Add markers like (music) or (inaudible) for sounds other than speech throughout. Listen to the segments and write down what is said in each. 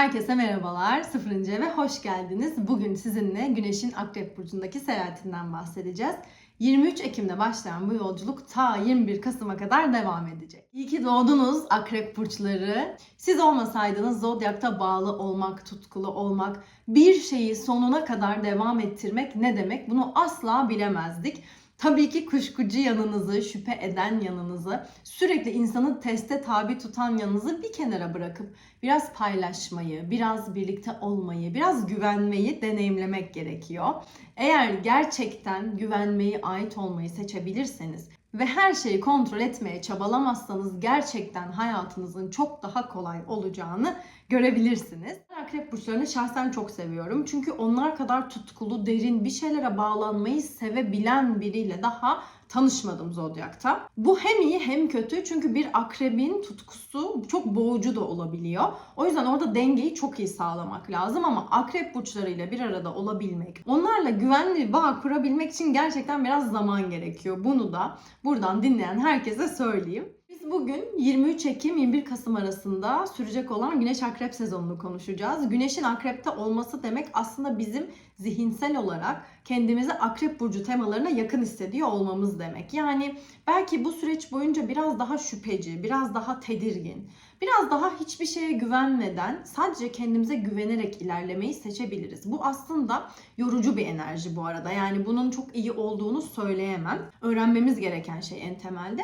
Herkese merhabalar. Sıfırıncı eve hoş geldiniz. Bugün sizinle Güneş'in Akrep Burcu'ndaki seyahatinden bahsedeceğiz. 23 Ekim'de başlayan bu yolculuk ta 21 Kasım'a kadar devam edecek. İyi ki doğdunuz Akrep Burçları. Siz olmasaydınız Zodyak'ta bağlı olmak, tutkulu olmak, bir şeyi sonuna kadar devam ettirmek ne demek bunu asla bilemezdik. Tabii ki kuşkucu yanınızı, şüphe eden yanınızı, sürekli insanı teste tabi tutan yanınızı bir kenara bırakıp biraz paylaşmayı, biraz birlikte olmayı, biraz güvenmeyi deneyimlemek gerekiyor. Eğer gerçekten güvenmeyi, ait olmayı seçebilirseniz ve her şeyi kontrol etmeye çabalamazsanız gerçekten hayatınızın çok daha kolay olacağını görebilirsiniz. Akrep burçlarını şahsen çok seviyorum. Çünkü onlar kadar tutkulu, derin bir şeylere bağlanmayı sevebilen biriyle daha tanışmadım Zodyak'ta. Bu hem iyi hem kötü çünkü bir akrebin tutkusu çok boğucu da olabiliyor. O yüzden orada dengeyi çok iyi sağlamak lazım ama akrep burçlarıyla bir arada olabilmek, onlarla güvenli bağ kurabilmek için gerçekten biraz zaman gerekiyor. Bunu da buradan dinleyen herkese söyleyeyim. Biz bugün 23 Ekim 21 Kasım arasında sürecek olan Güneş Akrep sezonunu konuşacağız. Güneşin Akrep'te olması demek aslında bizim zihinsel olarak kendimizi Akrep burcu temalarına yakın hissediyor olmamız demek. Yani belki bu süreç boyunca biraz daha şüpheci, biraz daha tedirgin, biraz daha hiçbir şeye güvenmeden sadece kendimize güvenerek ilerlemeyi seçebiliriz. Bu aslında yorucu bir enerji bu arada. Yani bunun çok iyi olduğunu söyleyemem. Öğrenmemiz gereken şey en temelde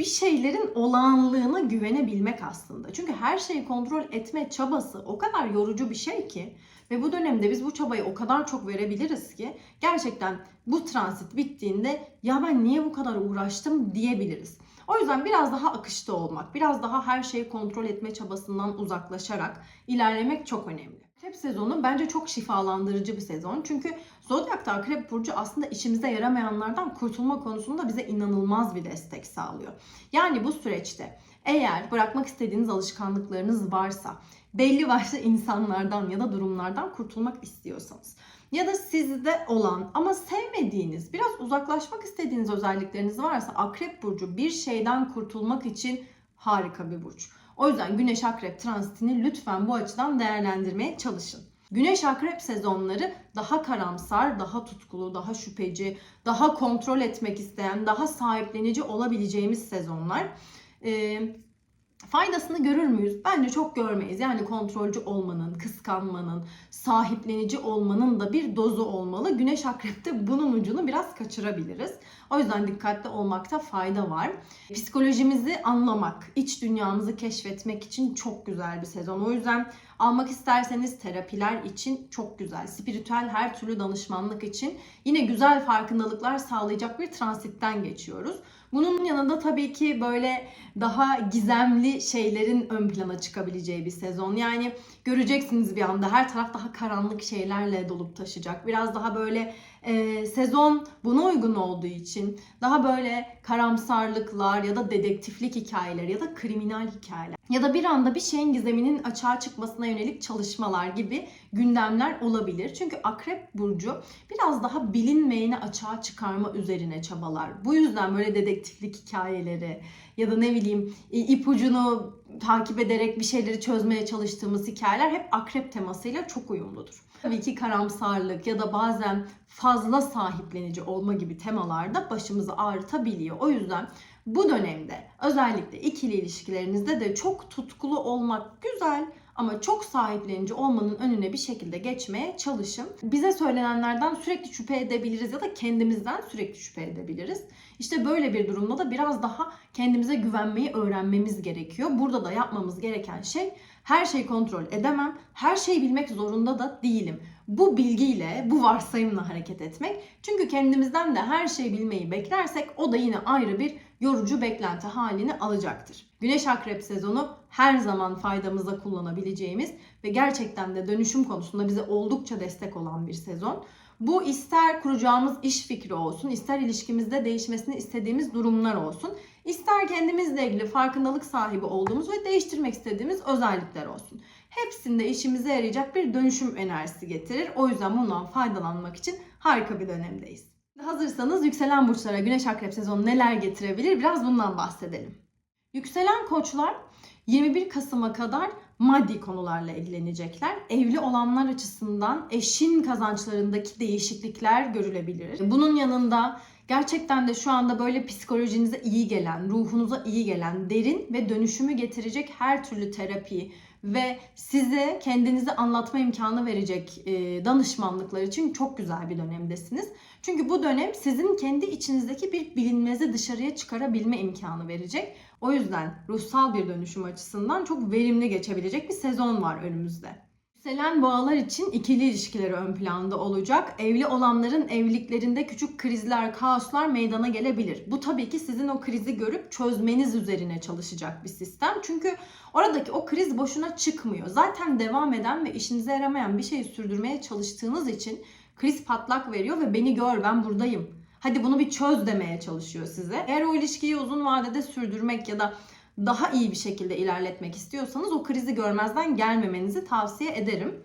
bir şeylerin olağanlığına güvenebilmek aslında. Çünkü her şeyi kontrol etme çabası o kadar yorucu bir şey ki ve bu dönemde biz bu çabayı o kadar çok verebiliriz ki gerçekten bu transit bittiğinde ya ben niye bu kadar uğraştım diyebiliriz. O yüzden biraz daha akışta olmak, biraz daha her şeyi kontrol etme çabasından uzaklaşarak ilerlemek çok önemli. Akrep sezonu bence çok şifalandırıcı bir sezon. Çünkü Zodyak'ta Akrep Burcu aslında işimize yaramayanlardan kurtulma konusunda bize inanılmaz bir destek sağlıyor. Yani bu süreçte eğer bırakmak istediğiniz alışkanlıklarınız varsa, belli başlı (laughs) insanlardan ya da durumlardan kurtulmak istiyorsanız ya da sizde olan ama sevmediğiniz, biraz uzaklaşmak istediğiniz özellikleriniz varsa Akrep Burcu bir şeyden kurtulmak için harika bir burç. O yüzden Güneş Akrep transitini lütfen bu açıdan değerlendirmeye çalışın. Güneş Akrep sezonları daha karamsar, daha tutkulu, daha şüpheci, daha kontrol etmek isteyen, daha sahiplenici olabileceğimiz sezonlar. Ee, faydasını görür müyüz? Bence çok görmeyiz. Yani kontrolcü olmanın, kıskanmanın, sahiplenici olmanın da bir dozu olmalı. Güneş Akrep'te bunun ucunu biraz kaçırabiliriz. O yüzden dikkatli olmakta fayda var. Psikolojimizi anlamak, iç dünyamızı keşfetmek için çok güzel bir sezon. O yüzden almak isterseniz terapiler için çok güzel. Spiritüel her türlü danışmanlık için yine güzel farkındalıklar sağlayacak bir transitten geçiyoruz. Bunun yanında tabii ki böyle daha gizemli şeylerin ön plana çıkabileceği bir sezon. Yani göreceksiniz bir anda her taraf daha karanlık şeylerle dolup taşacak. Biraz daha böyle e, sezon buna uygun olduğu için daha böyle karamsarlıklar ya da dedektiflik hikayeler ya da kriminal hikayeler ya da bir anda bir şeyin gizeminin açığa çıkmasına yönelik çalışmalar gibi gündemler olabilir. Çünkü Akrep Burcu biraz daha bilinmeyeni açığa çıkarma üzerine çabalar. Bu yüzden böyle dedektiflik hikayeleri ya da ne bileyim ipucunu takip ederek bir şeyleri çözmeye çalıştığımız hikayeler hep akrep temasıyla çok uyumludur. Tabii ki karamsarlık ya da bazen fazla sahiplenici olma gibi temalarda başımızı ağrıtabiliyor. O yüzden bu dönemde özellikle ikili ilişkilerinizde de çok tutkulu olmak güzel ama çok sahiplenici olmanın önüne bir şekilde geçmeye çalışın. Bize söylenenlerden sürekli şüphe edebiliriz ya da kendimizden sürekli şüphe edebiliriz. İşte böyle bir durumda da biraz daha kendimize güvenmeyi öğrenmemiz gerekiyor. Burada da yapmamız gereken şey her şeyi kontrol edemem, her şeyi bilmek zorunda da değilim. Bu bilgiyle, bu varsayımla hareket etmek. Çünkü kendimizden de her şeyi bilmeyi beklersek o da yine ayrı bir yorucu beklenti halini alacaktır. Güneş Akrep sezonu her zaman faydamıza kullanabileceğimiz ve gerçekten de dönüşüm konusunda bize oldukça destek olan bir sezon. Bu ister kuracağımız iş fikri olsun, ister ilişkimizde değişmesini istediğimiz durumlar olsun, ister kendimizle ilgili farkındalık sahibi olduğumuz ve değiştirmek istediğimiz özellikler olsun. Hepsinde işimize yarayacak bir dönüşüm enerjisi getirir. O yüzden bundan faydalanmak için harika bir dönemdeyiz. Hazırsanız yükselen burçlara Güneş Akrep sezonu neler getirebilir biraz bundan bahsedelim. Yükselen koçlar 21 Kasım'a kadar maddi konularla ilgilenecekler. Evli olanlar açısından eşin kazançlarındaki değişiklikler görülebilir. Bunun yanında gerçekten de şu anda böyle psikolojinize iyi gelen, ruhunuza iyi gelen, derin ve dönüşümü getirecek her türlü terapi ve size kendinizi anlatma imkanı verecek e, danışmanlıklar için çok güzel bir dönemdesiniz. Çünkü bu dönem sizin kendi içinizdeki bir bilinmezi dışarıya çıkarabilme imkanı verecek. O yüzden ruhsal bir dönüşüm açısından çok verimli geçebilecek bir sezon var önümüzde. Yükselen boğalar için ikili ilişkileri ön planda olacak. Evli olanların evliliklerinde küçük krizler, kaoslar meydana gelebilir. Bu tabii ki sizin o krizi görüp çözmeniz üzerine çalışacak bir sistem. Çünkü oradaki o kriz boşuna çıkmıyor. Zaten devam eden ve işinize yaramayan bir şeyi sürdürmeye çalıştığınız için kriz patlak veriyor ve beni gör ben buradayım. Hadi bunu bir çöz demeye çalışıyor size. Eğer o ilişkiyi uzun vadede sürdürmek ya da daha iyi bir şekilde ilerletmek istiyorsanız o krizi görmezden gelmemenizi tavsiye ederim.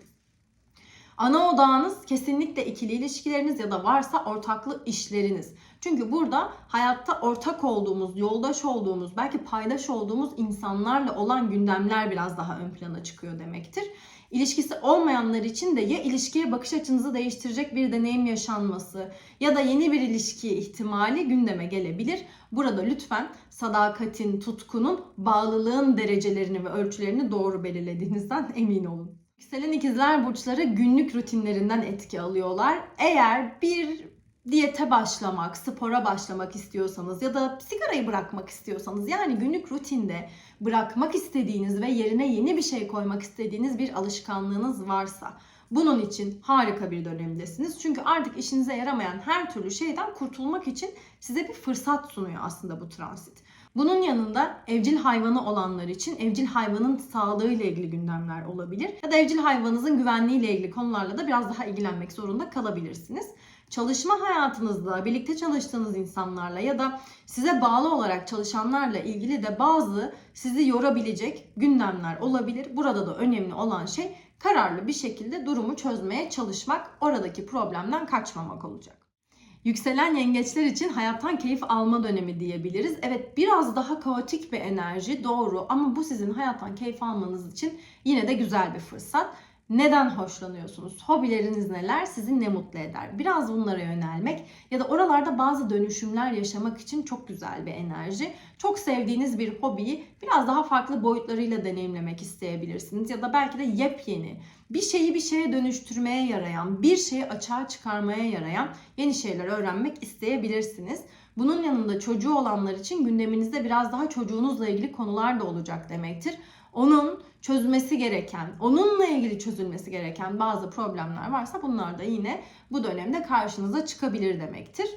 Ana odağınız kesinlikle ikili ilişkileriniz ya da varsa ortaklı işleriniz. Çünkü burada hayatta ortak olduğumuz, yoldaş olduğumuz, belki paydaş olduğumuz insanlarla olan gündemler biraz daha ön plana çıkıyor demektir. İlişkisi olmayanlar için de ya ilişkiye bakış açınızı değiştirecek bir deneyim yaşanması ya da yeni bir ilişki ihtimali gündeme gelebilir. Burada lütfen sadakatin, tutkunun, bağlılığın derecelerini ve ölçülerini doğru belirlediğinizden (laughs) emin olun. Yükselen ikizler burçları günlük rutinlerinden etki alıyorlar. Eğer bir diyete başlamak, spora başlamak istiyorsanız ya da sigarayı bırakmak istiyorsanız yani günlük rutinde bırakmak istediğiniz ve yerine yeni bir şey koymak istediğiniz bir alışkanlığınız varsa bunun için harika bir dönemdesiniz. Çünkü artık işinize yaramayan her türlü şeyden kurtulmak için size bir fırsat sunuyor aslında bu transit. Bunun yanında evcil hayvanı olanlar için evcil hayvanın sağlığı ile ilgili gündemler olabilir. Ya da evcil hayvanınızın güvenliği ile ilgili konularla da biraz daha ilgilenmek zorunda kalabilirsiniz. Çalışma hayatınızda, birlikte çalıştığınız insanlarla ya da size bağlı olarak çalışanlarla ilgili de bazı sizi yorabilecek gündemler olabilir. Burada da önemli olan şey kararlı bir şekilde durumu çözmeye çalışmak, oradaki problemden kaçmamak olacak. Yükselen yengeçler için hayattan keyif alma dönemi diyebiliriz. Evet biraz daha kaotik bir enerji doğru ama bu sizin hayattan keyif almanız için yine de güzel bir fırsat. Neden hoşlanıyorsunuz? Hobileriniz neler? Sizi ne mutlu eder? Biraz bunlara yönelmek ya da oralarda bazı dönüşümler yaşamak için çok güzel bir enerji. Çok sevdiğiniz bir hobiyi biraz daha farklı boyutlarıyla deneyimlemek isteyebilirsiniz ya da belki de yepyeni bir şeyi bir şeye dönüştürmeye yarayan, bir şeyi açığa çıkarmaya yarayan yeni şeyler öğrenmek isteyebilirsiniz. Bunun yanında çocuğu olanlar için gündeminizde biraz daha çocuğunuzla ilgili konular da olacak demektir. Onun çözmesi gereken, onunla ilgili çözülmesi gereken bazı problemler varsa bunlar da yine bu dönemde karşınıza çıkabilir demektir.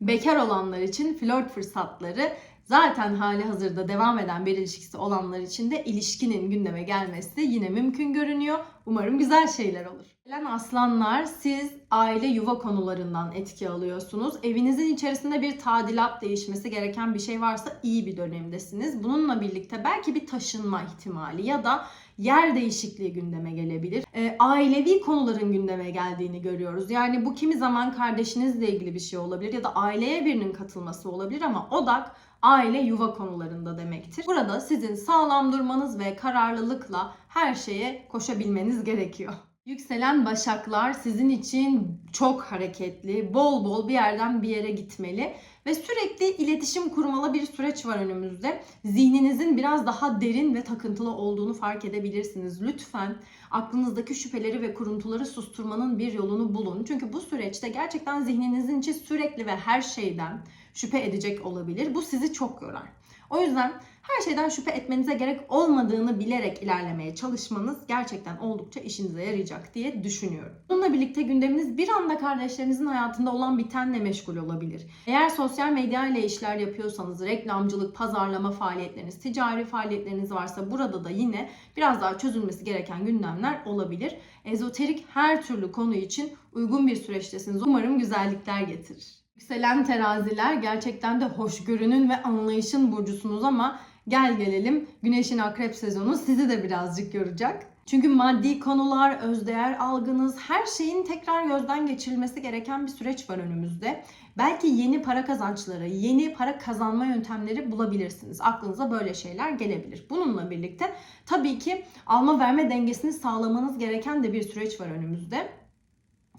Bekar olanlar için flört fırsatları zaten hali hazırda devam eden bir ilişkisi olanlar için de ilişkinin gündeme gelmesi yine mümkün görünüyor. Umarım güzel şeyler olur. Gelen aslanlar siz aile yuva konularından etki alıyorsunuz. Evinizin içerisinde bir tadilat değişmesi gereken bir şey varsa iyi bir dönemdesiniz. Bununla birlikte belki bir taşınma ihtimali ya da yer değişikliği gündeme gelebilir. E, ailevi konuların gündeme geldiğini görüyoruz. Yani bu kimi zaman kardeşinizle ilgili bir şey olabilir ya da aileye birinin katılması olabilir ama odak aile yuva konularında demektir. Burada sizin sağlam durmanız ve kararlılıkla her şeye koşabilmeniz gerekiyor. Yükselen başaklar sizin için çok hareketli, bol bol bir yerden bir yere gitmeli ve sürekli iletişim kurmalı bir süreç var önümüzde. Zihninizin biraz daha derin ve takıntılı olduğunu fark edebilirsiniz. Lütfen aklınızdaki şüpheleri ve kuruntuları susturmanın bir yolunu bulun. Çünkü bu süreçte gerçekten zihninizin içi sürekli ve her şeyden şüphe edecek olabilir. Bu sizi çok yorar. O yüzden her şeyden şüphe etmenize gerek olmadığını bilerek ilerlemeye çalışmanız gerçekten oldukça işinize yarayacak diye düşünüyorum. Bununla birlikte gündeminiz bir anda kardeşlerinizin hayatında olan bitenle meşgul olabilir. Eğer sosyal medya ile işler yapıyorsanız, reklamcılık, pazarlama faaliyetleriniz, ticari faaliyetleriniz varsa burada da yine biraz daha çözülmesi gereken gündemler olabilir. Ezoterik her türlü konu için uygun bir süreçtesiniz. Umarım güzellikler getirir. Yükselen teraziler gerçekten de hoşgörünün ve anlayışın burcusunuz ama gel gelelim Güneşin Akrep sezonu sizi de birazcık yoracak. Çünkü maddi konular, özdeğer algınız, her şeyin tekrar gözden geçirilmesi gereken bir süreç var önümüzde. Belki yeni para kazançları, yeni para kazanma yöntemleri bulabilirsiniz. Aklınıza böyle şeyler gelebilir. Bununla birlikte tabii ki alma verme dengesini sağlamanız gereken de bir süreç var önümüzde.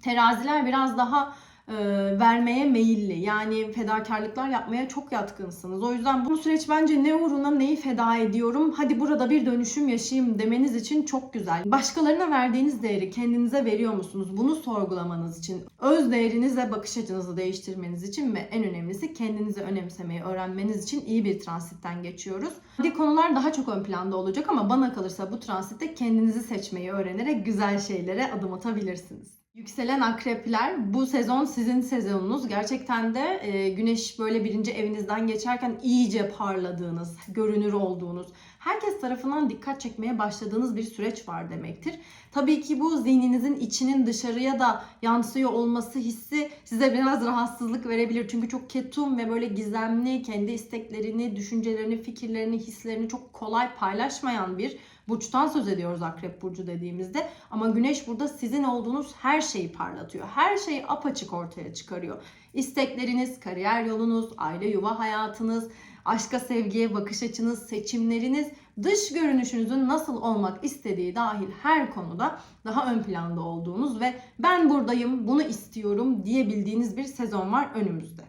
Teraziler biraz daha e, vermeye meyilli. Yani fedakarlıklar yapmaya çok yatkınsınız. O yüzden bu süreç bence ne uğruna neyi feda ediyorum? Hadi burada bir dönüşüm yaşayayım demeniz için çok güzel. Başkalarına verdiğiniz değeri kendinize veriyor musunuz? Bunu sorgulamanız için, öz değerinizle bakış açınızı değiştirmeniz için ve en önemlisi kendinizi önemsemeyi öğrenmeniz için iyi bir transitten geçiyoruz. Hadi konular daha çok ön planda olacak ama bana kalırsa bu transitte kendinizi seçmeyi öğrenerek güzel şeylere adım atabilirsiniz. Yükselen akrepler bu sezon sizin sezonunuz. Gerçekten de e, güneş böyle birinci evinizden geçerken iyice parladığınız, görünür olduğunuz, herkes tarafından dikkat çekmeye başladığınız bir süreç var demektir. Tabii ki bu zihninizin içinin dışarıya da yansıyor olması hissi size biraz rahatsızlık verebilir. Çünkü çok ketum ve böyle gizemli, kendi isteklerini, düşüncelerini, fikirlerini, hislerini çok kolay paylaşmayan bir burçtan söz ediyoruz Akrep Burcu dediğimizde. Ama Güneş burada sizin olduğunuz her şeyi parlatıyor. Her şeyi apaçık ortaya çıkarıyor. İstekleriniz, kariyer yolunuz, aile yuva hayatınız, aşka sevgiye bakış açınız, seçimleriniz, dış görünüşünüzün nasıl olmak istediği dahil her konuda daha ön planda olduğunuz ve ben buradayım, bunu istiyorum diyebildiğiniz bir sezon var önümüzde.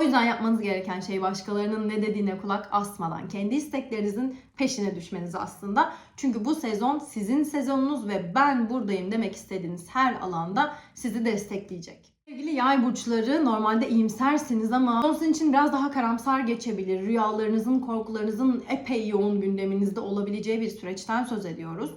O yüzden yapmanız gereken şey başkalarının ne dediğine kulak asmadan kendi isteklerinizin peşine düşmeniz aslında. Çünkü bu sezon sizin sezonunuz ve ben buradayım demek istediğiniz her alanda sizi destekleyecek. Sevgili yay burçları normalde iyimsersiniz ama son sizin için biraz daha karamsar geçebilir. Rüyalarınızın, korkularınızın epey yoğun gündeminizde olabileceği bir süreçten söz ediyoruz.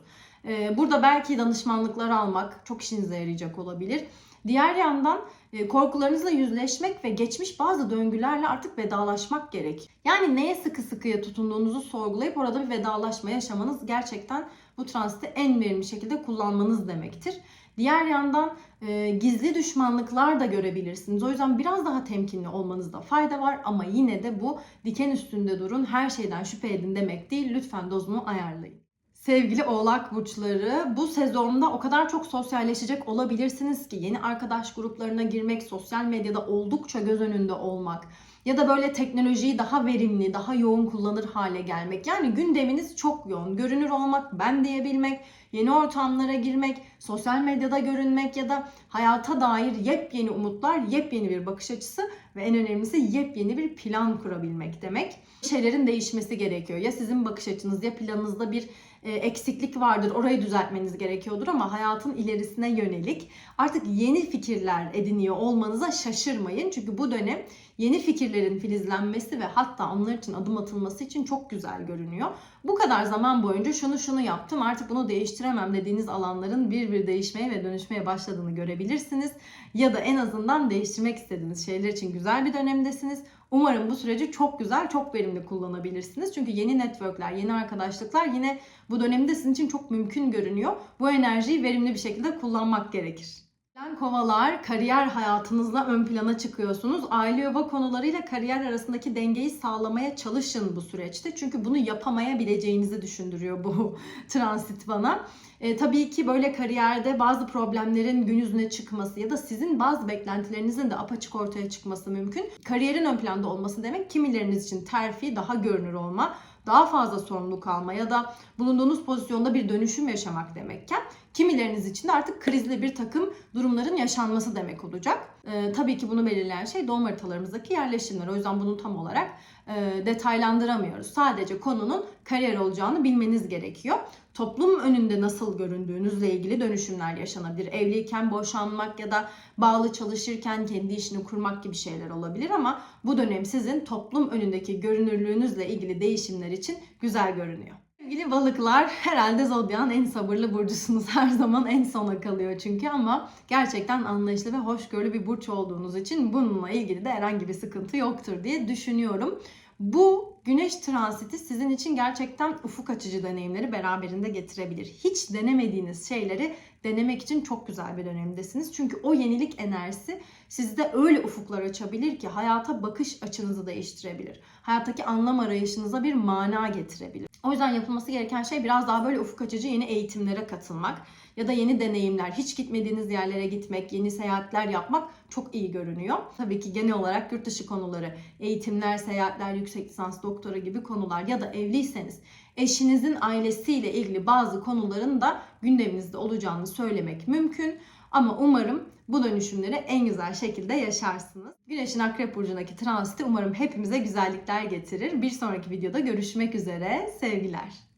Ee, Burada belki danışmanlıklar almak çok işinize yarayacak olabilir. Diğer yandan e, korkularınızla yüzleşmek ve geçmiş bazı döngülerle artık vedalaşmak gerek. Yani neye sıkı sıkıya tutunduğunuzu sorgulayıp orada bir vedalaşma yaşamanız gerçekten bu transiti en verimli şekilde kullanmanız demektir. Diğer yandan e, gizli düşmanlıklar da görebilirsiniz. O yüzden biraz daha temkinli olmanızda fayda var ama yine de bu diken üstünde durun, her şeyden şüphe edin demek değil. Lütfen dozunu ayarlayın. Sevgili oğlak burçları bu sezonda o kadar çok sosyalleşecek olabilirsiniz ki yeni arkadaş gruplarına girmek, sosyal medyada oldukça göz önünde olmak ya da böyle teknolojiyi daha verimli, daha yoğun kullanır hale gelmek. Yani gündeminiz çok yoğun. Görünür olmak, ben diyebilmek, yeni ortamlara girmek, sosyal medyada görünmek ya da hayata dair yepyeni umutlar, yepyeni bir bakış açısı ve en önemlisi yepyeni bir plan kurabilmek demek. Şeylerin değişmesi gerekiyor. Ya sizin bakış açınız ya planınızda bir eksiklik vardır. Orayı düzeltmeniz gerekiyordur ama hayatın ilerisine yönelik artık yeni fikirler ediniyor olmanıza şaşırmayın. Çünkü bu dönem yeni fikirlerin filizlenmesi ve hatta onlar için adım atılması için çok güzel görünüyor. Bu kadar zaman boyunca şunu şunu yaptım artık bunu değiştiremem dediğiniz alanların bir bir değişmeye ve dönüşmeye başladığını görebilirsiniz. Ya da en azından değiştirmek istediğiniz şeyler için güzel bir dönemdesiniz. Umarım bu süreci çok güzel, çok verimli kullanabilirsiniz. Çünkü yeni networkler, yeni arkadaşlıklar yine bu dönemde sizin için çok mümkün görünüyor. Bu enerjiyi verimli bir şekilde kullanmak gerekir. Yükselen Kovalar kariyer hayatınızla ön plana çıkıyorsunuz. Aile yuva konularıyla kariyer arasındaki dengeyi sağlamaya çalışın bu süreçte. Çünkü bunu yapamayabileceğinizi düşündürüyor bu (laughs) transit bana. E, tabii ki böyle kariyerde bazı problemlerin gün yüzüne çıkması ya da sizin bazı beklentilerinizin de apaçık ortaya çıkması mümkün. Kariyerin ön planda olması demek kimileriniz için terfi, daha görünür olma, daha fazla sorumluluk alma ya da bulunduğunuz pozisyonda bir dönüşüm yaşamak demekken kimileriniz için de artık krizli bir takım durumların yaşanması demek olacak. Ee, tabii ki bunu belirleyen şey doğum haritalarımızdaki yerleşimler. O yüzden bunu tam olarak e, detaylandıramıyoruz. Sadece konunun kariyer olacağını bilmeniz gerekiyor. Toplum önünde nasıl göründüğünüzle ilgili dönüşümler yaşanabilir. Evliyken boşanmak ya da bağlı çalışırken kendi işini kurmak gibi şeyler olabilir ama bu dönem sizin toplum önündeki görünürlüğünüzle ilgili değişimler için güzel görünüyor. Sevgili balıklar herhalde zodyan en sabırlı burcusunuz. (laughs) Her zaman en sona kalıyor çünkü ama gerçekten anlayışlı ve hoşgörülü bir burç olduğunuz için bununla ilgili de herhangi bir sıkıntı yoktur diye düşünüyorum. Bu güneş transiti sizin için gerçekten ufuk açıcı deneyimleri beraberinde getirebilir. Hiç denemediğiniz şeyleri denemek için çok güzel bir dönemdesiniz. Çünkü o yenilik enerjisi sizde öyle ufuklar açabilir ki hayata bakış açınızı değiştirebilir. Hayattaki anlam arayışınıza bir mana getirebilir. O yüzden yapılması gereken şey biraz daha böyle ufuk açıcı yeni eğitimlere katılmak ya da yeni deneyimler, hiç gitmediğiniz yerlere gitmek, yeni seyahatler yapmak çok iyi görünüyor. Tabii ki genel olarak yurt dışı konuları, eğitimler, seyahatler, yüksek lisans, doktora gibi konular ya da evliyseniz eşinizin ailesiyle ilgili bazı konuların da gündeminizde olacağını söylemek mümkün. Ama umarım bu dönüşümleri en güzel şekilde yaşarsınız. Güneşin Akrep Burcu'ndaki transiti umarım hepimize güzellikler getirir. Bir sonraki videoda görüşmek üzere. Sevgiler.